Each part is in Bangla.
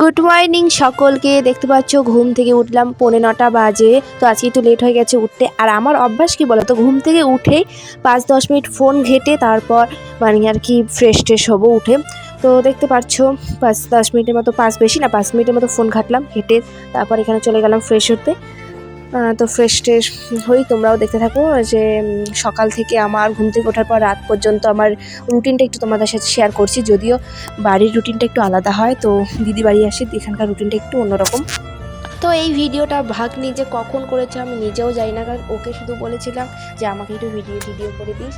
গুড মর্নিং সকলকে। দেখতে পাচ্ছ, ঘুম থেকে উঠলাম পৌনে নটা বাজে। তো আজকে একটু লেট হয়ে গেছে উঠতে। আর আমার অভ্যাস কি বলো তো ঘুম থেকে উঠে পাঁচ দশ মিনিট ফোন ঘেটে তারপর মানে আর কি ফ্রেশ ট্রেশ হব উঠে। তো দেখতে পাচ্ছ, পাঁচ দশ মিনিটের মতো, পাঁচ বেশি না, পাঁচ মিনিটের মতো ফোন ঘাটলাম, ঘেটে তারপর এখানে চলে গেলাম ফ্রেশ হতে। তো ফ্রেশ ট্রেশ হই, তোমরাও দেখতে থাকো যে সকাল থেকে আমার ঘুম থেকে ওঠার পর রাত পর্যন্ত আমার রুটিনটা একটু তোমাদের সাথে শেয়ার করছি। যদিও বাড়ির রুটিনটা একটু আলাদা হয়, তো দিদি বাড়ি আসি, এখানকার রুটিনটা একটু অন্যরকম। তো এই ভিডিওটা ভাগ নিজে কখন করেছে আমি নিজেও জানি না, কারণ ওকে শুধু বলেছিলাম যে, আমাকে একটু ভিডিও ভিডিও করে দিস।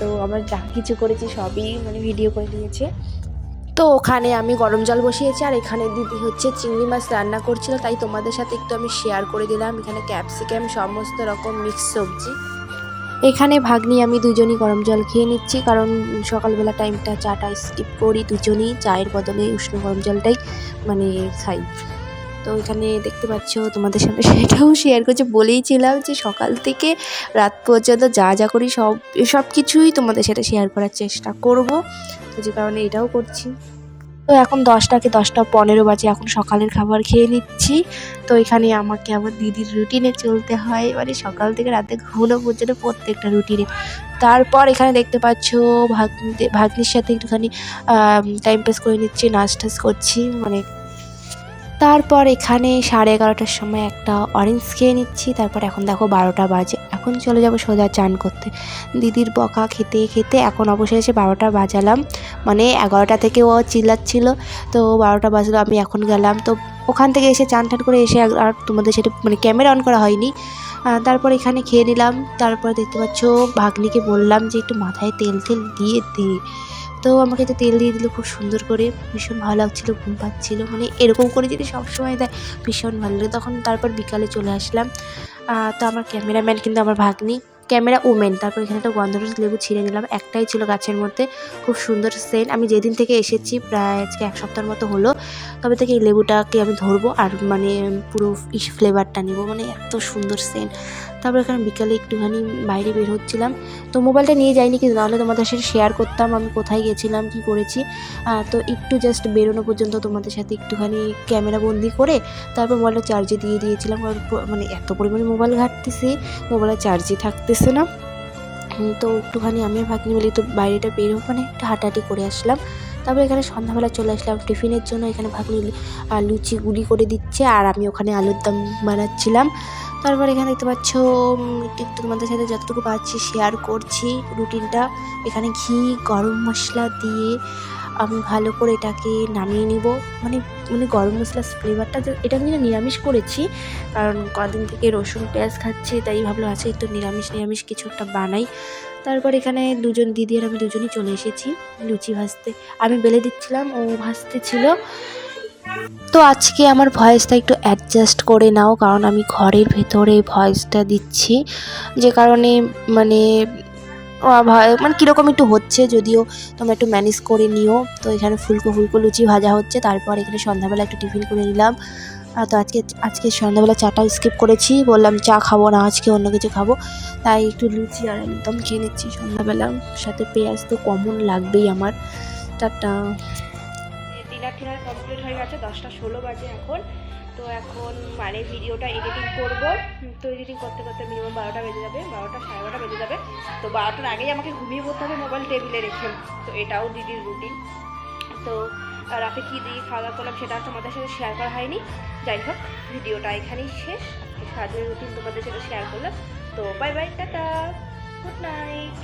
তো আমরা যা কিছু করেছি সবই মানে ভিডিও করে দিয়েছে। তো ওখানে আমি গরম জল বসিয়েছি, আর এখানে দিদি হচ্ছে চিংড়ি মাছ রান্না করছিল, তাই তোমাদের সাথে একটু আমি শেয়ার করে দিলাম। এখানে ক্যাপসিকাম সমস্ত রকম মিক্স সবজি। এখানে ভাগ্নি, আমি দুজনই গরম জল খেয়ে নিচ্ছি, কারণ সকালবেলা টাইমটা চাটা স্কিপ করি দুজনই, চায়ের বদলে উষ্ণ গরম জলটাই মানে খাই। তো এখানে দেখতে পাচ্ছ তোমাদের সামনে সেটাও শেয়ার করছে। বলেইছিলাম যে সকাল থেকে রাত পর্যন্ত যা যা করি সব সব কিছুই তোমাদের সাথে শেয়ার করার চেষ্টা করব। তো যে কারণে এটাও করছি। তো এখন দশটাকে দশটা পনেরো বাজে এখন সকালের খাবার খেয়ে নিচ্ছি। তো এখানে আমাকে আমার দিদির রুটিনে চলতে হয়। মানে সকাল থেকে রাতে ঘুমনো পর্যন্ত প্রত্যেকটা রুটিনে তারপর এখানে দেখতে পাচ্ছ ভাগ্নি, ভাগ্নির সাথে একটুখানি টাইম পাস করে নিচ্ছি, নাচ টাচ করছি। মানে তারপর এখানে সাড়ে এগারোটার সময় একটা অরেঞ্জ খেয়ে নিচ্ছি। তারপর এখন দেখো বারোটা বাজে। এখন চলে যাব সোজা চান করতে। দিদির বকা খেতে খেতে এখন অবশেষে বারোটা বাজালাম। মানে এগারোটা থেকে ও চিল্লাচ্ছিল। তো বারোটা বাজলো, আমি এখন গেলাম। তো ওখান থেকে এসে চান টান করে এসে আর তোমাদের সেটা মানে ক্যামেরা অন করা হয়নি। তারপর এখানে খেয়ে নিলাম। তারপর দেখতে পাচ্ছ, ভাগ্নিকে বললাম যে একটু মাথায় তেল তেল দিয়ে দে। তো আমাকে তো তেল দিয়ে দিল খুব সুন্দর করে। ভীষণ ভালো লাগছিল, ঘুম পাচ্ছিলো। মানে এরকম করে যদি সবসময় দেয়, ভীষণ ভালো লাগে। তখন তারপর বিকালে চলে আসলাম। তো আমার ক্যামেরাম্যান কিন্তু আমার ভাগ্নি। Camera women. তারপর এখানে একটা গন্ধরাজ লেবু ছিঁড়ে নিলাম। একটাই ছিল গাছের মধ্যে। খুব সুন্দর সেন্ট আমি যেদিন থেকে এসেছি, প্রায় আজকে এক সপ্তাহের মতো হলো। তবে থেকে এই লেবুটাকে আমি ধরবো আর মানে পুরো ফ্লেভারটা নিব। মানে এত সুন্দর সেন্ট তারপর এখানে বিকালে একটুখানি বাইরে বের হচ্ছিলাম। তো মোবাইলটা নিয়ে যাইনি কিন্তু নাহলে তোমাদের সাথে শেয়ার করতাম আমি কোথায় গেছিলাম, কি করেছি। তো একটু জাস্ট বেরোনো পর্যন্ত তোমাদের সাথে একটুখানি ক্যামেরা বন্দি করে তারপর মোবাইলটা চার্জে দিয়ে দিয়েছিলাম। মানে এত পরিমাণে মোবাইল ঘাটতেছি, মোবাইলে চার্জে থাকতেছে না। তো একটুখানি আমি ভাগ্নি মিলে তো বাইরেটা বের মানে একটু হাঁটাহাঁটি করে আসলাম। তারপর এখানে সন্ধ্যাবেলা চলে আসলাম টিফিনের জন্য। এখানে ভাগ্নি লুচি গুলি করে দিচ্ছে আর আমি ওখানে আলুর দম বানাচ্ছিলাম। তারপর এখানে দেখতে পাচ্ছ একটু তোমাদের সাথে যতটুকু পাচ্ছি শেয়ার করছি রুটিনটা এখানে ঘি, গরম মশলা দিয়ে আমি ভালো করে এটাকে নামিয়ে নিব। মানে মানে গরম মশলার ফ্লেভারটা এটা আমি নিরামিষ করেছি। কারণ কদিন থেকে রসুন, পেঁয়াজ খাচ্ছি, তাই ভাবলাম আছে একটু নিরামিষ নিরামিষ কিছু একটা বানাই। তারপর এখানে দুজন দিদি আর আমি দুজনই চলে এসেছি লুচি ভাজতে। আমি বেলে দিচ্ছিলাম, ও ভাজতে ছিল। তো আজকে আমার ভয়েসটা একটু অ্যাডজাস্ট করে নাও, কারণ আমি ঘরের ভেতরে ভয়েসটা দিচ্ছি। যে কারণে মানে মানে কীরকম একটু হচ্ছে যদিও তোমরা একটু ম্যানেজ করে নিও। তো এখানে ফুলকো ফুলকো লুচি ভাজা হচ্ছে। তারপর এখানে সন্ধ্যাবেলা একটু টিফিন করে নিলাম। তো আজকে আজকে সন্ধ্যাবেলা চাটা স্কিপ করেছি। বললাম চা খাব না, আজকে অন্য কিছু খাব। তাই একটু লুচি আর একদম খেয়ে নিচ্ছি সন্ধ্যাবেলা। সাথে পেঁয়াজ তো কমন লাগবেই আমার। টাটা। ডিনার টিনার কমপ্লিট হয়ে গেছে, দশটা ষোলো বাজে এখন। তো এখন মানে ভিডিওটা এডিটিং করব। তো এডিটিং করতে করতে মিনিমাম বারোটা বেজে যাবে। বারোটা সাড়ে বারোটা বেজে যাবে। তো বারোটার আগেই আমাকে ঘুমিয়ে পড়তে হবে মোবাইল টেবিলে রেখে। তো এটাও দিদির রুটিন তো রাতে কী দিয়ে খাওয়া দাওয়া করলাম সেটা তোমাদের সাথে শেয়ার করা হয়নি। যাই হোক, ভিডিওটা এখানেই শেষ। সারাদিনের রুটিন তোমাদের সাথে শেয়ার করলাম। তো bye bye tata. Good night